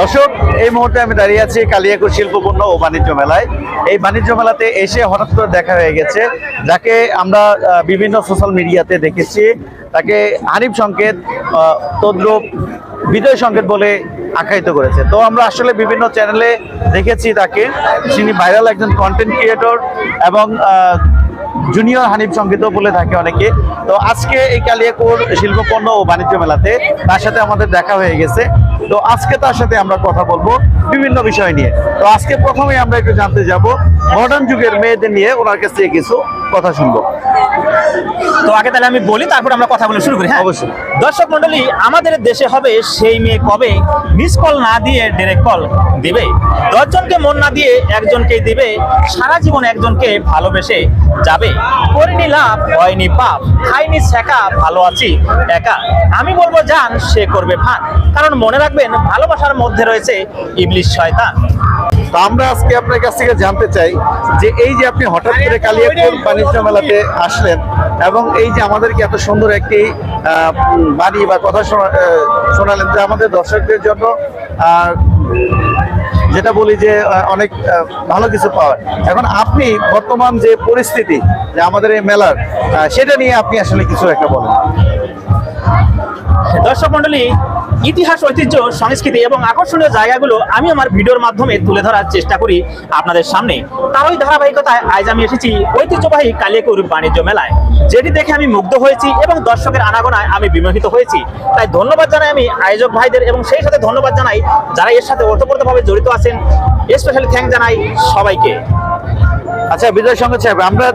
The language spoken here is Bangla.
দর্শক, এই মুহূর্তে আমি দাঁড়িয়ে আছি কালিয়াকুর শিল্পপণ্য ও বাণিজ্য মেলায়। এই বাণিজ্য মেলাতে এসে হঠাৎ করে দেখা হয়ে গেছে, যাকে আমরা বিভিন্ন সোশ্যাল মিডিয়াতে দেখেছি। তাকে হানিফ সংকেত তদ্রুপ, বিজয় সংকেত বলে আখ্যায়িত করেছে। তো আমরা আসলে বিভিন্ন চ্যানেলে দেখেছি তাকে। তিনি ভাইরাল একজন কন্টেন্ট ক্রিয়েটর এবং জুনিয়র হানিফ সংগীত বলে থাকে অনেকে। তো আজকে এই কালিয়াকুর শিল্পপণ্য ও বাণিজ্য মেলাতে তার সাথে আমাদের দেখা হয়ে গেছে। তো আজকে তার সাথে আমরা কথা বলব বিভিন্ন বিষয় নিয়ে। তো আজকে প্রথমে আমরা একটু জানতে যাব মডার্ন যুগের মেয়েদের নিয়ে ওনার কাছ থেকে কিছু কথা শুনব। তো আগে তাহলে আমি বলি তারপর আমরা কথা বলে শুরু করি হ্যাঁ? অবশ্যই। দর্শক মন্ডলী আমাদের দেশে হবে সেই মেয়ে কবে? মিস কল না দিয়ে ডিরেক্ট কল দিবে। দশজনকে মন না দিয়ে একজনকেই দিবে। সারা জীবন একজনকে ভালোবেসে যাবে। করিনি লাভ হয়নি পাপ। খাইনি শেখা ভালো আছি একা। আমি বলব জান সে করবে ফান কারণ মনে রাখবেন ভালোবাসার মধ্যে রয়েছে ইবলিশ শয়তান। তো আমরা আজকে আপনার কাছ থেকে জানতে চাই যে এই যে আপনি হঠাৎ করে কালিয়াকুর বাণিজ্য মেলাতে আসলেন এবং এই যে আমাদেরকে এত সুন্দর একটি বাণী বা কথা শোনা- শোনালেন, যে আমাদের দর্শকদের জন্য যেটা বলি যে অনেক ভালো কিছু পাওয়ার। এখন আপনি বর্তমান যে পরিস্থিতি যে আমাদের এই মেলার সেটা নিয়ে আপনি আসলে কিছু একটা বলেন। দর্শক মন্ডলী, ইতিহাস, ঐতিহ্য, সংস্কৃতি এবং আকর্ষণীয় জায়গাগুলো আমি আমার ভিডিওর মাধ্যমে তুলে ধরার চেষ্টা করি আপনাদের সামনে। তারই ধারাবাহিকতায় আজ আমি এসেছি ঐতিহ্যবাহী কালিয়াকুর বাণিজ্য মেলায়, যেটি দেখে আমি মুগ্ধ হয়েছি এবং দর্শকের আনাগোনায় আমি বিমোহিত হয়েছি। তাই ধন্যবাদ জানাই আমি আয়োজক ভাইদের এবং সেই সাথে ধন্যবাদ জানাই যারা এর সাথে ওতপ্রোতভাবে জড়িত আছেন। স্পেশালি থ্যাংক জানাই সবাইকে। আচ্ছা বিজয় সঙ্গে আমরা